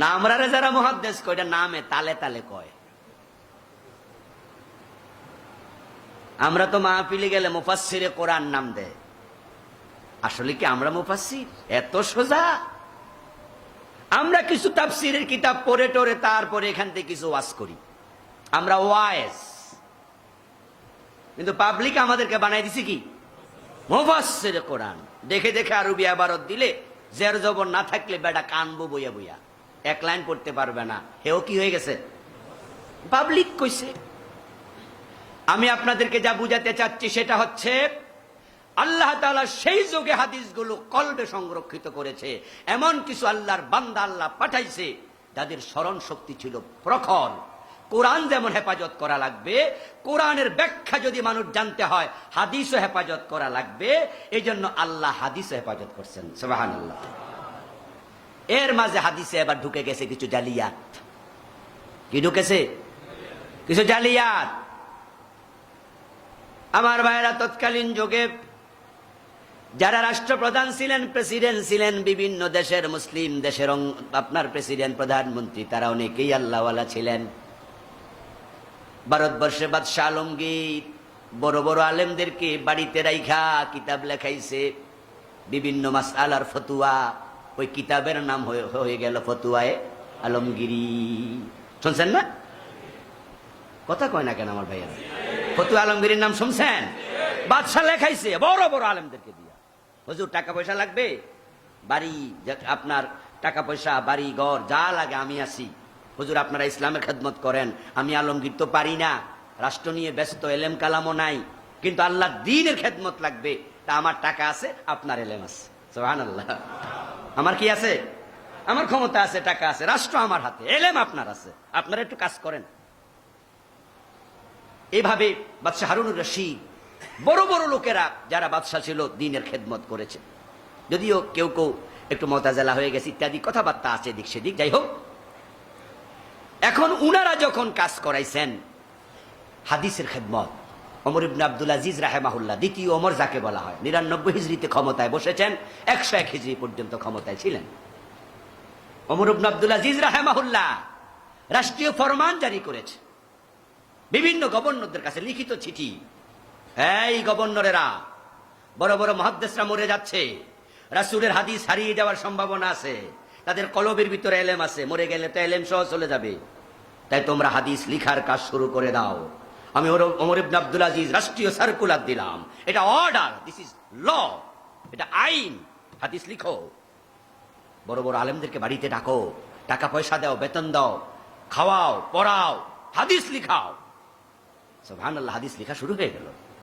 না আমরা যারা মহাদ্দেশ কয় এটা নামে তালে তালে কয়। আমরা তো মাহফিলে গেলে মুফাসসিরে কোরআন নাম দেয়। আসলে কি আমরা মুফাসসির? এত সোজা। আমরা কিছু তাফসিরের কিতাব পড়ে টরে তারপরে এখান থেকে কিছু ওয়াজ করি। আমরা ওয়াইস কিন্তু পাবলিক আমাদেরকে বানাই দিছে কি? মুফাসসিরে কোরআন। দেখে দেখে আরবি আবারত দিলে জের জবর না থাকলে বেটা কানবো বইয়া বইয়া। এক লাইন পড়তে পারবে না। হেও কি হয়ে গেছে? পাবলিক কইছে। আমি আপনাদেরকে যা বুঝাতে চাচ্ছি সেটা হচ্ছে, আল্লাহ তাআলা সেই যুগে হাদিসগুলো কলবে সংরক্ষিত করেছে। এমন কিছু আল্লাহর বান্দা আল্লাহ পাঠাইছে, যাদের স্মরণ শক্তি ছিল প্রখর। কোরআন যেমন হেফাজত করা লাগবে, কোরআনের ব্যাখ্যা যদি মানুষ জানতে হয়, হাদিসও হেফাজত করা লাগবে। এই জন্য আল্লাহ হাদিসও হেফাজত করছেন। সুবাহান আল্লাহ এর মাঝে হাদিসে এবার ঢুকে গেছে কিছু জালিয়াত। কি ঢুকেছে? কিছু জালিয়াত। আমার ভাইয়েরা, তৎকালীন যুগে যারা রাষ্ট্রপ্রধান ছিলেন, প্রেসিডেন্ট ছিলেন, বিভিন্ন দেশের মুসলিম দেশের আপনার প্রেসিডেন্ট, প্রধানমন্ত্রী, তারা অনেকেই আল্লাহওয়ালা ছিলেন। ভারতবর্ষে বাদশাহ আলমগীর, বড় বড় আলেমদেরকে বাড়িতে রাইখা কিতাব লেখাইছে, বিভিন্ন মাস আলার ফতুয়া ওই কিতাবের নাম হয়ে- গেল ফতুয়ায় আলমগিরি। শুনছেন না? কথা কয় না কেন আমার ভাইয়েরা? ফতুয়া আলমগীরের নাম শুনছেন? বাদশাহ লেখাইছে, বড় বড় আলেমদেরকে দিয়া। হজুর, টাকা পয়সা লাগবে? বাড়ি আপনার টাকা পয়সা, বাড়ি, ঘর, যা লাগে আমি আছি। হুজুর, আপনারা ইসলামের খেদমত করেন। আমি আলমগীর তো পারি না। রাষ্ট্র নিয়ে ব্যস্ত, এলেম কালামও নাই। কিন্তু আল্লাহ দিনের খেদমত লাগবে। তা আমার টাকা আছে, আপনার এলেম আছে। সোহান আল্লাহ আমার কি আছে? আমার ক্ষমতা আছে, টাকা আছে, রাষ্ট্র আমার হাতে, এলেম আপনার আছে। আপনারা একটু কাজ করেন। এভাবে বাদশাহ হারুনুর রশিদ, বড় বড় লোকেরা যারা বাদশাহ ছিল, দিনের খেদমত করেছে। যদিও কেউ কেউ একটু মতাজেলা হয়ে গেছে ইত্যাদি, কথাবার্তা আছে এদিক সেদিক, যাই হোক। এখন উনারা যখন কাজ করাইছেন, হাদিসের খেদমত অমর ইবনে আব্দুল আজিজ রাহেমাহুল্লাহ, দ্বিতীয় অমর যাকে বলা হয়। নিরানব্বই হিজড়িতে ক্ষমতায় বসেছেন, একশো এক হিজড়ি পর্যন্ত ক্ষমতায় ছিলেন। অমর ইবনে আব্দুল আজিজ রাহেমাহুল্লাহ রাষ্ট্রীয় ফরমান জারি করেছে। বিভিন্ন গভর্নরদের কাছে লিখিত চিঠি। এই গভর্নরেরা বড় বড় মহাদ্দেশরা মরে যাচ্ছে। রাসুলের হাদিস হারিয়ে যাওয়ার সম্ভাবনা আছে। তাদের কলবের ভিতরে এলেম আছে। মরে গেলে তো এলেম সহ চলে যাবে। তাই তোমরা হাদিস লিখার কাজ শুরু করে দাও। আমি ওর- ওমর ইবন আব্দুল আজিজ রাষ্ট্রীয় সার্কুলার দিলাম। এটা অর্ডার দিস ইজ ল এটা আইন। হাদিস লিখো। বড় বড় আলেমদেরকে বাড়িতে ডাকো, টাকা পয়সা দাও, বেতন দাও, খাওয়াও, পড়াও, হাদিস লিখাও। সুবহানাল্লাহ, হাদিস লিখা শুরু হয়ে গেল।